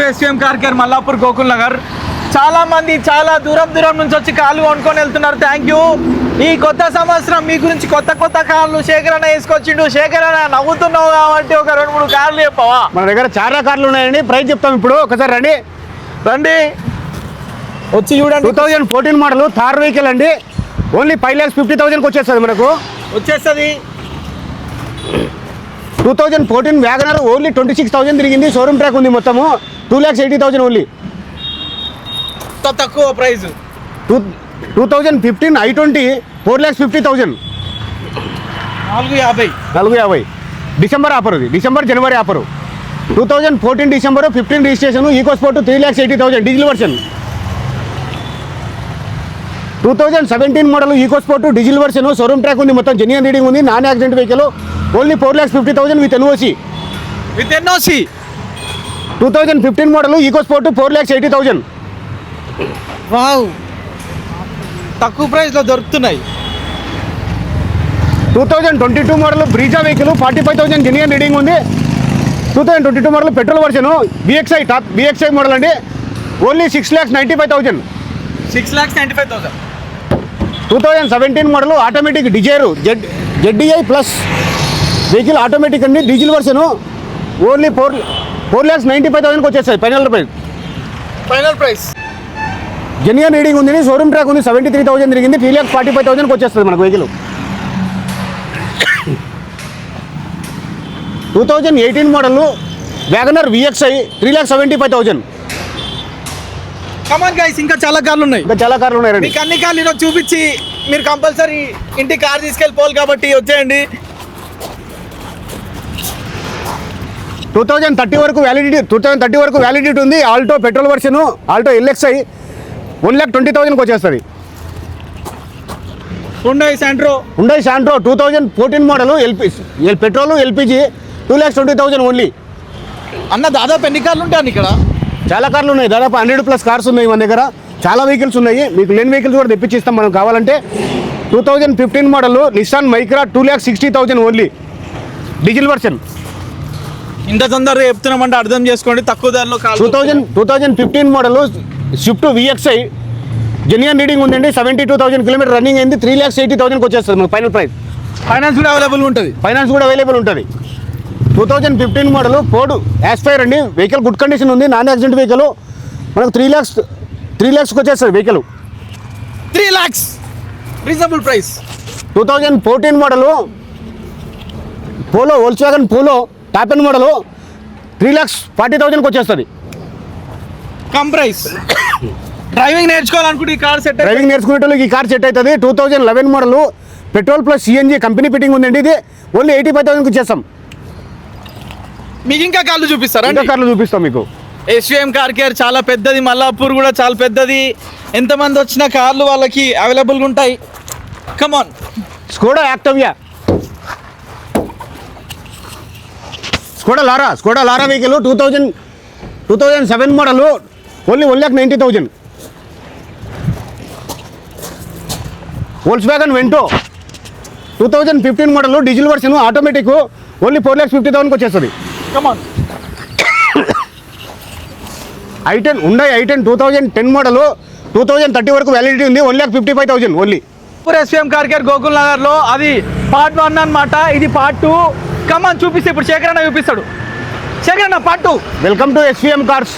SM car care Mallapur Gokul Nagar. చాలా మంది చాలా దూరం దూరం నుంచి వచ్చి కార్లు కొనుక్కొని వెళ్తున్నారు. థ్యాంక్ యూ ఈ కొత్త సంవత్సరం మీ గురించి కొత్త కొత్త కార్లు శేఖర్ అన్న వేసుకొచ్చిండు. శేఖర్ అన్న నవ్వుతున్నావు కాబట్టి ఒక రెండు మూడు కార్లు చెప్పవా? మన దగ్గర చాలా కార్లు ఉన్నాయండి. ప్రైస్ చెప్తాం ఇప్పుడు. ఒకసారి రండి. రండి. వచ్చి చూడండి. Two thousand fourteen model Thar vehicle అండి. ఓన్లీ ఫైవ్ ల్యాక్స్ ఫిఫ్టీ థౌసండ్కి వచ్చేస్తుంది మనకు. వచ్చేస్తుంది. Two thousand fourteen WagonR only twenty six thousand తిరిగింది. షోరూమ్ ట్రాక్ ఉంది మొత్తము. Two lakhs eighty thousand only. తక్కువ price. Two two thousand fifteen I twenty four lakhs fifty thousand నాలుగు యాభై. నాలుగు యాభై. డిసెంబర్ ఆఫర్ ఇది డిసెంబర్ జనవరి offer. Two thousand fourteen December fifteen registration EcoSport three lakhs eighty thousand diesel version. Two thousand seventeen model EcoSport diesel version. Showroom track ఉంది మొత్తం genuine reading ఉంది. Non accident vehicle only four lakhs fifty thousand with NOC with NOC two thousand fifteen model EcoSport four lakhs eighty thousand wow. తక్కువ ప్రైస్లో దొరుకుతున్నాయి. Two thousand twenty two model Brezza vehicle forty five thousand genuine reading ఉంది two thousand twenty two model petrol version VXI top VXI model అండి. Only six lakhs ninety five thousand six lakhs ninety five thousand two thousand seventeen model automatic Dzire Z ZDI plus vehicle automatic అండి diesel version only four four lakhs ninety five థౌసండ్కి వచ్చేస్తాయి final price. Final price. Genuine reading ఉంది showroom track ఉంది seventy three thousand తిరిగింది three lakhs forty five థౌసండ్కి వచ్చేస్తుంది మనకు vehicle. Two thousand eighteen model WagonR VXI three lakhs seventy five thousand. Come on guys ఇంకా చాలా కార్లు ఉన్నాయి. ఇంకా చాలా కార్లు ఉన్నాయి మీకు అన్ని కార్లు ఈరోజు చూపించి మీరు కంపల్సరీ ఇంటి కార్ తీసుకెళ్ళిపోవాలి కాబట్టి వచ్చేయండి. టూ థౌజండ్ థర్టీ వరకు వ్యాలిడిటీ టూ థౌజండ్ థర్టీ వరకు వ్యాలిడిటీ ఉంది. Alto petrol version Alto LXI one lakh twenty థౌసండ్కి వచ్చేస్తుంది. ఉన్నాయి సెంట్రో ఉండే Santro two thousand fourteen model LP petrol LPG two lakhs twenty thousand only అన్న దాదాపు ఎన్ని కార్లు ఉంటాయి ఇక్కడ? చాలా కార్లు ఉన్నాయి. దాదాపు హండ్రెడ్ ప్లస్ కార్స్ ఉన్నాయి మన దగ్గర. చాలా వెహికల్స్ ఉన్నాయి. మీకు లేని వెహికల్స్ కూడా తెప్పించి ఇస్తాం మనం కావాలంటే. Two thousand fifteen model Nissan Micra two lakhs sixty thousand only diesel version ఇంత తొందరగా చెప్తున్నామంటే అర్థం చేసుకోండి. తక్కువ ధరలో two thousand two thousand fifteen model Swift VXI genuine reading ఉందండి. Seventy two thousand kilometre running అయింది త్రీ ల్యాక్స్ ఎయిటీ థౌసండ్కి వచ్చేస్తుంది మనకు ఫైనల్ ప్రైస్ ఫైనాన్స్ కూడా అవైలబుల్ ఉంటుంది. ఫైనాన్స్ కూడా అవైలబుల్ ఉంటుంది. Two thousand fifteen model Ford Aspire అండి. వెహికల్ గుడ్ కండిషన్ ఉంది. నాన్ యాక్సిడెంట్ వెహికల్ మనకు త్రీ ల్యాక్స్ త్రీ ల్యాక్స్కి వచ్చేస్తుంది vehicle three lakhs reasonable price two thousand fourteen model. Polo Volkswagen Polo top end model three lakhs forty థౌజండ్కి వచ్చేస్తుంది. కమ్ price driving నేర్చుకోవాలనుకుంటే ఈ కార్ సెట్ డ్రైవింగ్ నేర్చుకునేటోళ్ళకి ఈ కార్ సెట్ అవుతుంది. Two thousand eleven model. Petrol plus CNG company fitting ఉందండి ఇది. ఓన్లీ ఎయిటీ ఫైవ్ థౌసండ్కి ఇచ్చేస్తాం మీకు ఇంకా కార్లు చూపిస్తారా ఇంకా కార్లు చూపిస్తాం మీకు. ఎస్విఎం కార్ కేర్ చాలా పెద్దది మల్లాపూర్ కూడా చాలా పెద్దది. ఎంతమంది వచ్చిన కార్లు వాళ్ళకి అవైలబుల్గా ఉంటాయి. Come on Skoda Octavia Skoda Laura Skoda Laura vehicle two thousand two thousand seven model only one lakh ninety thousand Volkswagen Vento two thousand fifteen model diesel version automatic only four lakhs fifty థౌసండ్కి వచ్చేస్తుంది. Come on I ten ఉండే I ten two thousand ten model two thousand thirty వరకు validity ఉంది one lakh fifty five thousand only SVM car care Gokul నగర్లో అది part one అన్నమాట ఇది part two come on చూపిస్తే ఇప్పుడు శేఖర్ అన్న చూపిస్తాడు శేఖర్ అన్న part two welcome to SVM cars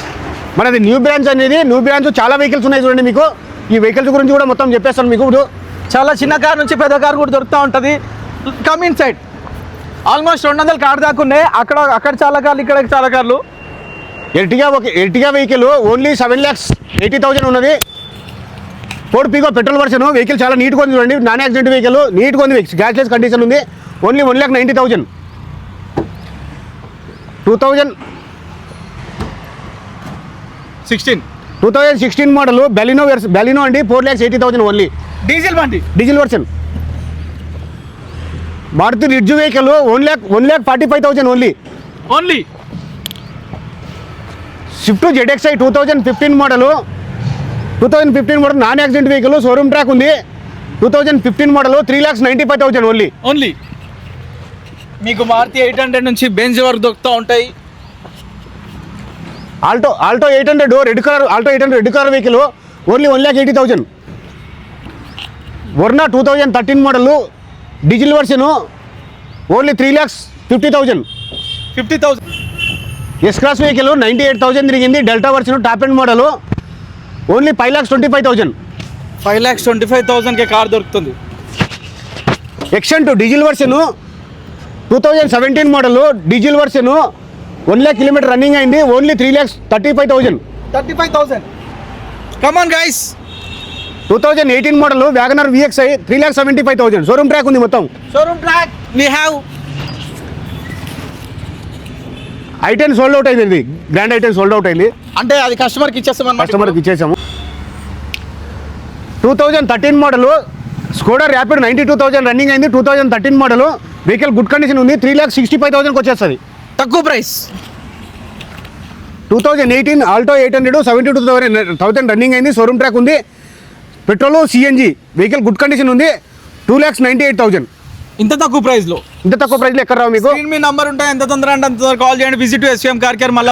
మనది న్యూ బ్రాంచ్ అనేది న్యూ బ్రాంచ్ చాలా వెహికల్స్ ఉన్నాయి చూడండి మీకు. ఈ వెహికల్స్ గురించి కూడా మొత్తం చెప్పేస్తాను మీకు ఇప్పుడు. చాలా చిన్న కార్ నుంచి పెద్ద కార్ కూడా దొరుకుతూ ఉంటుంది. కమ్ ఇన్ సైడ్ ఆల్మోస్ట్ రెండు వందల కార్ దాకా ఉన్నాయి అక్కడ అక్కడ చాలా కార్లు ఇక్కడ చాలా కార్లు ఎర్టిగా ఒక Ertiga vehicle only seven lakhs eighty thousand ఉన్నది. Ford Figo petrol version vehicle చాలా నీట్గా ఉంది చూడండి. నాన్ యాక్సిడెంట్ వెహికల్ నీట్గా ఉంది గ్యాస్లెస్ కండిషన్ ఉంది. Only one lakh ninety thousand two thousand sixteen. Two thousand sixteen model Baleno Baleno అండి four lakhs eighty thousand only. Diesel బండి. Diesel version. Maruti Ritz vehicle one lakh one lakh forty five thousand only only Swift ZXI two thousand fifteen model two thousand fifteen model non accident vehicle showroom track ఉంది. Two thousand fifteen model three lakhs ninety five thousand only only మీకు Maruti eight hundred నుంచి Benz వరకు దొరుకుతూ ఉంటాయి. Alto Alto eight hundred red colour Alto eight hundred red colour vehicle only one lakh eighty thousand Verna two thousand thirteen model diesel version only three lakhs fifty thousand fifty thousand S class vehicle ninety eight thousand తిరిగింది. Delta version top end model only five lakhs twenty five thousand five lakhs twenty five థౌసండ్కి car దొరుకుతుంది. ఎక్షన్ two diesel version two thousand seventeen model diesel version one lakh kilometre running అయింది. Only three lakhs thirty five thousand thirty five thousand come on guys two thousand eighteen model WagonR VXI three lakh seventy five thousand showroom track ఉంది మొత్తం. Showroom track we have I ten sold out అయింది. Grand I ten sold out అయింది. అంటే అది కస్టమర్కి ఇచ్చేస్తాం కస్టమర్కి ఇచ్చేసాము. Two thousand thirteen model Skoda Rapid ninety two thousand running అయింది. Two thousand thirteen model vehicle good condition ఉంది. త్రీ ల్యాక్ సిక్స్టీ ఫైవ్ థౌసండ్కి వచ్చేస్తుంది. తక్కువ price two thousand eighteen Alto eight hundred seventy two thousand thousand running అయింది. Showroom track ఉంది. Petrol CNG vehicle good condition ఉంది. Two lakhs ninety eight thousand ఇంత తక్కువ ప్రైస్లో ఇంత తక్కువ ప్రైస్లో ఎక్కడ రావు మీకు? మీ నంబర్ ఉంటాయి ఎంత తొందర అంటే అంత కాల్ చేయండి. విజిట్ ఎస్ఎం కార్ కేర్ మళ్ళీ